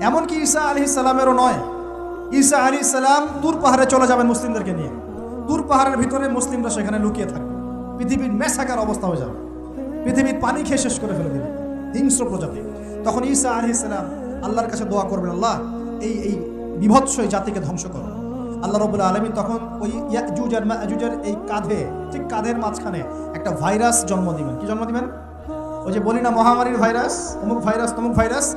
এমনকি ঈসা আলি সালামেরও নয়। ঈসা আলি সালাম তুর পাহাড়ে চলে যাবেন মুসলিমদেরকে নিয়ে। তুর পাহাড়ের ভিতরে মুসলিমরা সেখানে লুকিয়ে থাকবে। পৃথিবীর মেসাকার অবস্থা হয়ে যাবে। পৃথিবীর পানি খেয়ে শেষ করে ফেলে দেবে। হিংস্র প্রজাতি। তখন ঈসা আলি সালাম আল্লাহর কাছে দোয়া করবেন, আল্লাহ, এই এই বিভৎস এই জাতিকে ধ্বংস করো। আল্লাহ রবুল্লা আলমী তখন ওই ইয়াজুজ আর মাজুজের এই কাঁধে, ঠিক কাঁধের মাঝখানে একটা ভাইরাস জন্ম দিবেন। কি জন্ম দিবেন? ওই যে বলি না, মহামারীর ভাইরাস, অমুক ভাইরাস, তমুক ভাইরাস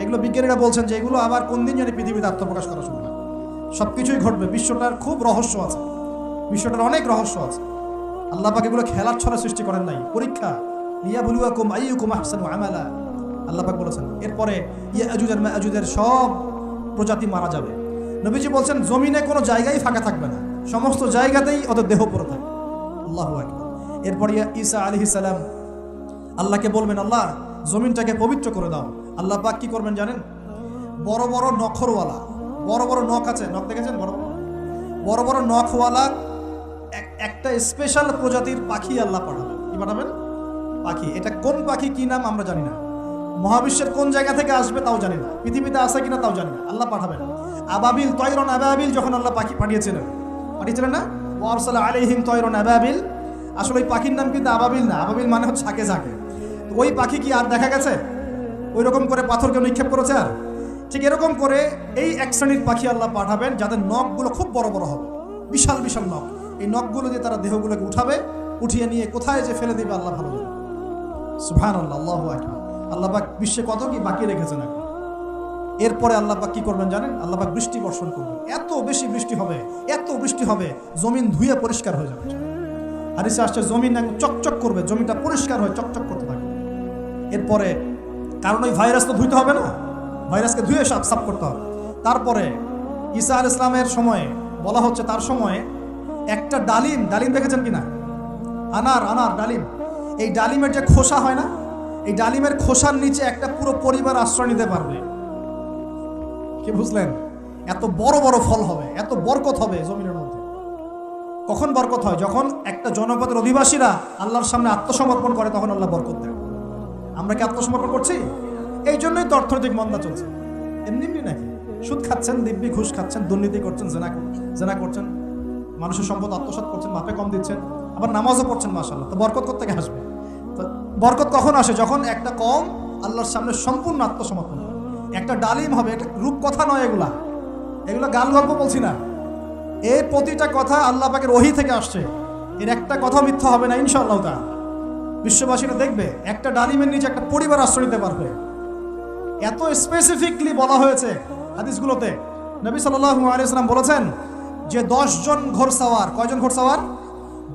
এগুলো বিজ্ঞানীরা বলছেন যে এগুলো আবার কোন দিন জানি পৃথিবীতে আত্মপ্রকাশ করা শুরু হয় সব কিছুই ঘটবে। বিশ্বটার খুব রহস্য আছে। বিশ্বটার অনেক রহস্য আছে। আল্লাহ পাক এগুলো খেলার ছড়া সৃষ্টি করেন নাই। পরীক্ষা। ইয়া বলুয়া কুম আইয়ু কুম আহসানু আমালা। আল্লাহ পাক বলেছেন, এরপরে ইয়া আজুজ আর সব প্রজাতি মারা যাবে। নবীজি বলছেন, জমিনে কোনো জায়গায় ফাঁকা থাকবে না। সমস্ত জায়গাতেই ওদের দেহ পড়ে থাকবে। আল্লাহ আকবার। এরপরে ইয়া ঈসা আলাইহিস সালাম, আল্লাহকে বলবেন, আল্লাহ, জমিনটাকে পবিত্র করে দাও। আল্লাহ পাক কি করবেন জানেন? বড় বড় নখরওয়ালা। বড় বড় নখ আছে, নখ দেখেছেন? বড় বড়। বড় নখওয়ালা এক- একটা স্পেশাল প্রজাতির পাখি আল্লাহ পাঠাবেন। কি পাঠাবেন? পাখি। এটা কোন পাখি, কি নাম আমরা জানি না। মহাবিশ্বের কোন জায়গা থেকে আসবে তাও জানি না। পৃথিবীতে আসে কিনা তাও জানি না। আল্লাহ পাঠাবেন। আবাবিল তৈরন আবাবিল যখন আল্লাহ পাখি পাঠিয়েছিলেন। পাঠিয়েছিলেন না? ওয়ারসালা আলাইহিম তৈরন আবাবিল। আসলে ওই পাখির নাম কিন্তু আবাবিল না। আবাবিল মানে হচ্ছে ঝাঁকে ঝাঁকে। ওই পাখি কি আর দেখা গেছে? ওই রকম করে পাথরকে নিক্ষেপ করেছে আর? ঠিক এরকম করে এই এক শ্রেণির পাখি আল্লাহ পাঠাবেন, যাদের নখগুলো খুব বড় বড় হবে। বিশাল বিশাল নখ। এই নখগুলো দিয়ে তারা দেহগুলোকে উঠাবে, উঠিয়ে নিয়ে কোথায় যে ফেলে দেবে আল্লাহ ভালো জানে। সুবহান আল্লাহ আল্লাহ আকবার বিশ্বে কত কি বাকি রেখেছেন এখন? এরপরে আল্লাহ পাক কি করবেন জানেন? আল্লাহ পাক বৃষ্টি বর্ষণ করবেন। এত বেশি বৃষ্টি হবে, এত বৃষ্টি হবে, জমিন ধুয়ে পরিষ্কার হয়ে যাবে। হাদিসে আসছে, জমিন চকচক করবে, জমিটা পরিষ্কার হয়ে চকচক করতে থাকবে। এরপরে কারণ ওই ভাইরাস তো ধুইতে হবে না। ভাইরাসকে ধুয়ে সাপ সাফ করতে হবে। তারপরে ঈসা আল ইসলামের সময়ে, বলা হচ্ছে তার সময়ে একটা ডালিম ডালিম দেখেছেন কিনা? আনার আনার ডালিম। এই ডালিমের যে খোসা হয় না, এই ডালিমের খোসার নিচে একটা পুরো পরিবার আশ্রয় নিতে পারবে। কি বুঝলেন? এত বড় বড় ফল হবে, এত বরকত হবে জমিনের মধ্যে। কখন বরকত হয়? যখন একটা জনপদের অধিবাসীরা আল্লাহর সামনে আত্মসমর্পণ করে, তখন আল্লাহ বরকত দেয় আমরা কি আত্মসমর্পণ করছি? এই জন্যই তো অর্থনৈতিক মন্দা চলছে। এমনি এমনি নাকি? সুদ খাচ্ছেন, দিব্যি ঘুষ খাচ্ছেন, দুর্নীতি করছেন, জেনা জেনা করছেন। মানুষের সম্পদ আত্মসাৎ করছেন, মাপে কম দিচ্ছেন, আবার নামাজও পড়ছেন মাসাল্লাহ তো বরকত থেকে আসবে? তো বরকত কখন আসে? যখন একটা কম আল্লাহর সামনে সম্পূর্ণ আত্মসমর্পণ করে। একটা ডালিম হবে এটা রূপকথা নয় এগুলা। এগুলো গান গল্প বলছি না। এই প্রতিটা কথা আল্লাহ পাকের ওহি থেকে আসছে। এর একটা কথা মিথ্যা হবে না, ইনশাআল্লাহ তা। বিশ্ববাসীরা দেখবে, একটা ডালিমের নিচে একটা পরিবার আশ্রয় নিতে পারবে। এত স্পেসিফিকলি বলা হয়েছে হাদিসগুলোতে। নবী সাল্লাল্লাহু আলাইহি সাল্লাম বলেছেন যে দশজন ঘোড়সাওয়ার কয়জন ঘোড়সাওয়ার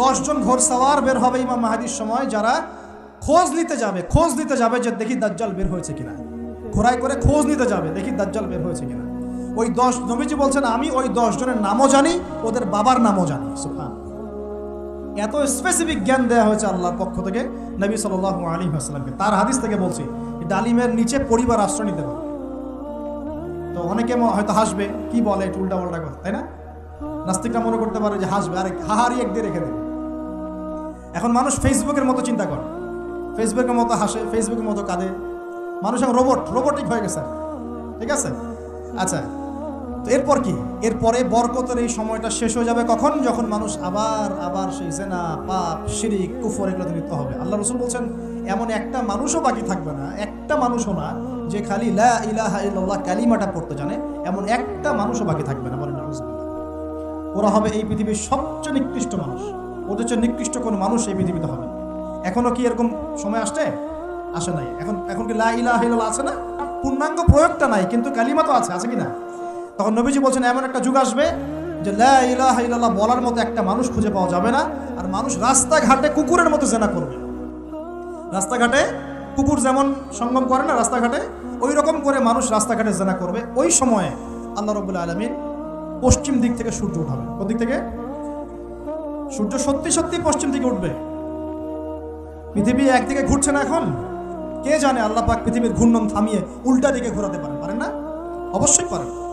দশজন ঘোড়সাওয়ার বের হবে ইমাম মাহাদির সময় যারা খোঁজ নিতে যাবে, খোঁজ নিতে যাবে যে দেখি দাজ্জাল বের হয়েছে কিনা। ঘোড়ায় করে খোঁজ নিতে যাবে, দেখি দাজ্জাল বের হয়েছে কিনা। ওই দশ, নবীজি বলছেন, আমি ওই দশজনের নামও জানি, ওদের বাবার নামও জানি। সুবহান এত স্পেসিফিক জ্ঞান দেওয়া হয়েছে আল্লাহর পক্ষ থেকে নবী সাল আলী আসসালামকে তার হাদিস থেকে বলছি ডালিমের নিচে পরিবার আশ্রয় নিতে পারে তো অনেকে হয়তো হাসবে, কি বলে একটু উল্টা পাল্টা কথা, তাই না? নাস্তিকরা মনে করতে পারে যে হাসবে, আরে হাহারি এক দিয়ে রেখে দেবে এখন মানুষ ফেসবুকের মতো চিন্তা করে। ফেসবুকের মতো হাসে ফেসবুকের মতো কাঁদে। মানুষ এখন রোবট রোবটিক হয়ে গেছে। ঠিক আছে? আচ্ছা তো এরপর কি? এরপরে বরকতের এই সময়টা শেষ হয়ে যাবে কখন? যখন মানুষ আবার আবার সেই জেনা, পাপ, শিরিক, কুফর এগুলোতে লিপ্ত হবে। আল্লাহ রসুল বলছেন, এমন একটা মানুষও বাকি থাকবে না, একটা মানুষও না, যে খালি লা ইলাহা কালিমাটা পড়তে জানে, এমন একটা মানুষও বাকি থাকবে না। বলেন ওরা হবে এই পৃথিবীর সবচেয়ে নিকৃষ্ট মানুষ। ওদের চেয়ে নিকৃষ্ট কোনো মানুষ এই পৃথিবীতে হবে না। এখনও কি এরকম সময় আসছে? আসে নাই। এখন এখন কি লা ইলাহা ইল্লাল্লাহ আছে না? পূর্ণাঙ্গ প্রয়োগটা নাই, কিন্তু কালিমা তো আছে আছে কি না? তখন নবীজি বলছেন, এমন একটা যুগ আসবে যে লা ইলাহা ইল্লাল্লাহ বলার মতো একটা মানুষ খুঁজে পাওয়া যাবে না। আর মানুষ রাস্তাঘাটে কুকুরের মতো জেনা করবে। রাস্তাঘাটে কুকুর যেমন সঙ্গম করে না রাস্তাঘাটে ওই রকম করে মানুষ রাস্তাঘাটে জেনা করবে। ওই সময়ে আল্লাহ রবুল্লা আলমিন পশ্চিম দিক থেকে সূর্য উঠাবে। কোন দিক থেকে? সূর্য সত্যি সত্যি পশ্চিম দিকে উঠবে। পৃথিবী একদিকে ঘুরছে না এখন? কে জানে, আল্লাহ পাক পৃথিবীর ঘূর্ণন থামিয়ে উল্টা দিকে ঘোরাতে পারেন। পারেন না? অবশ্যই পারেন।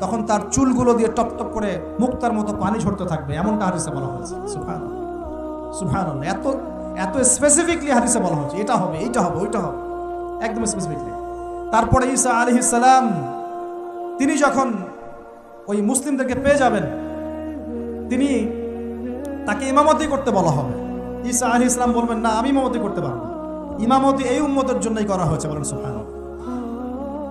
তখন তার চুলগুলো দিয়ে টপ টপ করে মুক্তার মতো পানি ঝরতে থাকবে, এমনটা হাদিসে বলা হয়েছে। সুফান সুফান এত এত স্পেসিফিকলি হাদিসে বলা হয়েছে, এটা হবে, এইটা হবে, ওইটা হবে। একদম স্পেসিফিকলি তারপরে ঈসা আলী সালাম, তিনি যখন ওই মুসলিমদেরকে পেয়ে যাবেন, তিনি তাকে ইমামতি করতে বলা হবে। ঈসা আলী ইসলাম বলবেন, না, আমি ইমামতি করতে পারব। ইমামতি এই উম্মতের জন্যই করা হয়েছে, বলেন সুফান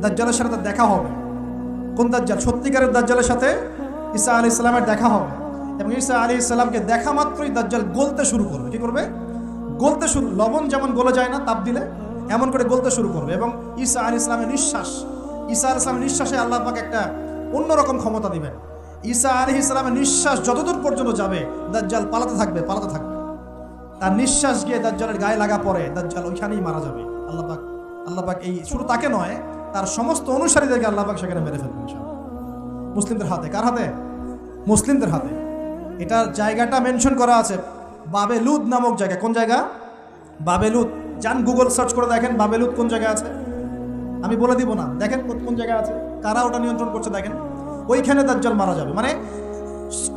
দাজ্জালের সাথে দেখা হবে। কোন দাজ্জাল? সত্যিকারের দাজ্জালের সাথে ঈসা আলী ইসলামের দেখা হবে। এবং ঈসা আলী ইসলামকে দেখা মাত্রই দাজ্জাল গলতে শুরু করবে। কি করবে? গলতে শুরু, লবণ যেমন গলে যায় না তাপ দিলে, এমন করে গলতে শুরু করবে। এবং ঈসা আলী ইসলামের নিঃশ্বাস, ঈসা আলী ইসলামের নিঃশ্বাসে আল্লাহ পাক একটা অন্যরকম ক্ষমতা দিবেন। ঈসা আলী ইসলামের নিঃশ্বাস যতদূর পর্যন্ত যাবে, দাজ্জাল পালাতে থাকবে পালাতে থাকবে। তার নিঃশ্বাস গিয়ে দাজ্জালের গায়ে লাগা পরে দাজ্জাল ওইখানেই মারা যাবে। আল্লাহ পাক আল্লাহ পাক এই শুধু তাকে নয় তার সমস্ত অনুসারীদেরকে আল্লাহ পাক সেখানে মেরে ফেলবেন মুসলিমদের হাতে, কার হাতে? মুসলিমদের হাতে। এটার জায়গাটা মেনশন করা আছে বাবেলুদ নামক জায়গা কোন জায়গা? বাবেলুদ। যান গুগল সার্চ করে দেখেন বাবেলুদ কোন জায়গায় আছে। আমি বলে দিব না, দেখেন কোন- জায়গায় আছে। কারা ওটা নিয়ন্ত্রণ করছে দেখেন। ওইখানে দাজ্জাল মারা যাবে। মানে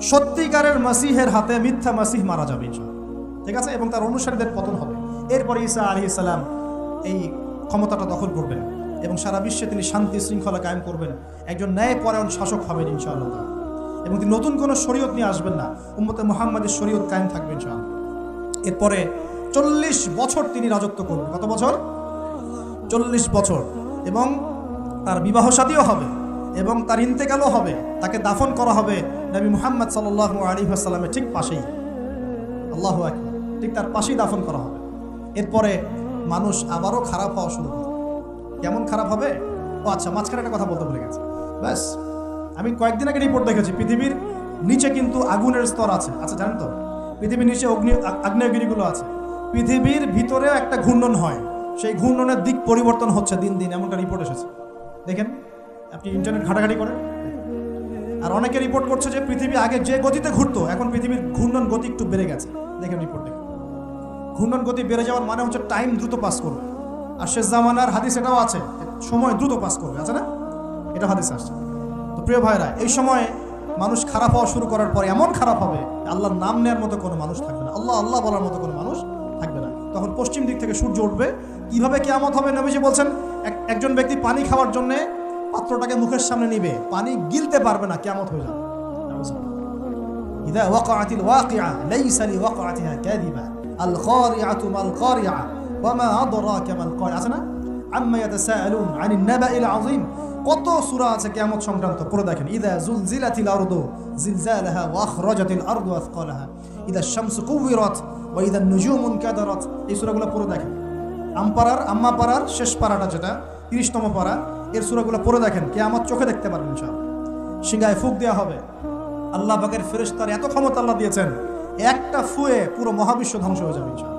সত্যিকারের মাসিহের হাতে মিথ্যা মাসিহ মারা যাবে। ঠিক আছে? এবং তার অনুসারীদের পতন হবে। এরপরে ঈসা আলী ইসালাম এই ক্ষমতাটা দখল করবেন। এবং সারা বিশ্বে তিনি শান্তি শৃঙ্খলা কায়েম করবেন। একজন ন্যায়পরায়ণ শাসক হবেন ইনশাআল্লাহ। এবং তিনি নতুন কোনো শরীয়ত নিয়ে আসবেন না। উম্মতে মোহাম্মদের শরীয়ত কায়েম থাকবে ইনশাআল্লাহ। এরপরে চল্লিশ বছর তিনি রাজত্ব করবেন। কত বছর? চল্লিশ বছর। এবং তার বিবাহ সাদীও হবে। এবং তার ইন্তেকালও হবে। তাকে দাফন করা হবে নবী মুহাম্মদ সাল্লাহ আলী আসাল্লামের ঠিক পাশেই। আল্লাহ ঠিক তার পাশেই দাফন করা হবে। এরপরে মানুষ আবারও খারাপ হওয়া শুরু করবে। কেমন খারাপ হবে? ও আচ্ছা মাঝখানে একটা কথা বলতে ভুলে গেছে। ব্যাস, আমি কয়েকদিন আগে রিপোর্ট দেখেছি, পৃথিবীর নিচে কিন্তু আগুনের স্তর আছে। আচ্ছা জানেন তো? পৃথিবীর নিচে অগ্নি আগ্নেয়গিরিগুলো আছে। পৃথিবীর ভিতরেও একটা ঘূর্ণন হয়। সেই ঘূর্ণনের দিক পরিবর্তন হচ্ছে দিন দিন, এমনটা রিপোর্ট এসেছে। দেখেন, আপনি ইন্টারনেট ঘাটাঘাটি করেন। আর অনেকে রিপোর্ট করছে যে পৃথিবী আগে যে গতিতে ঘুরতো, এখন পৃথিবীর ঘূর্ণন গতি একটু বেড়ে গেছে। দেখেন রিপোর্ট দেখেন। ঘূর্ণন গতি বেড়ে যাওয়ার মানে হচ্ছে টাইম দ্রুত পাস করবে। আর শেষ জামানার হাদিস এটাও আছে সময় দ্রুত পাস করবে আছে না এটা হাদিস আসছে তো প্রিয় ভাইরা এই সময় মানুষ খারাপ হওয়া শুরু করার পরে এমন খারাপ হবে আল্লাহর নাম নেওয়ার মতো কোনো মানুষ থাকবে না আল্লাহ আল্লাহ বলার মতো কোনো মানুষ থাকবে না তখন তখন পশ্চিম দিক থেকে সূর্য উঠবে কিভাবে কেয়ামত হবে নবীজি বলছেন এক- একজন ব্যক্তি পানি খাওয়ার জন্য পাত্রটাকে মুখের সামনে নিবে পানি গিলতে পারবে না কেয়ামত হয়ে যাবে إذا وقعت الواقعة ليس لوقعتها كاذبة القارعة ما القارعة ওয়ামা আদরা কেমন কয় আছে না? আম্মা ইয়াদা সাআলুন আনিন নাবা ইল আযীম কত সূরা আছে কিয়ামত সংক্রান্ত? পড়ে দেখেন। ইদা জুলজিলাতিল আরদু জিলজালাহা ওয়া আখরাজাতিল আরদু আসকালাহা ইদা শামসু কুওয়িরাত ওয়া ইদা নুজুম কাদারাত এই সূরাগুলো পড়ে দেখেন। আমপাড়ার আম্মা পাড়ার শেষ পারাটা যেটা, তিরিশতম পারা এর সূরাগুলো পড়ে দেখেন। কিয়ামত চোখে দেখতে পারবেন সব। সিঙ্গায় ফুক দেওয়া হবে। আল্লাহ পাকের ফেরেশতার এত ক্ষমতা আল্লাহ দিয়েছেন, একটা ফুয়ে পুরো মহাবিশ্ব ধ্বংস হয়ে যাবে ইনশাআল্লাহ।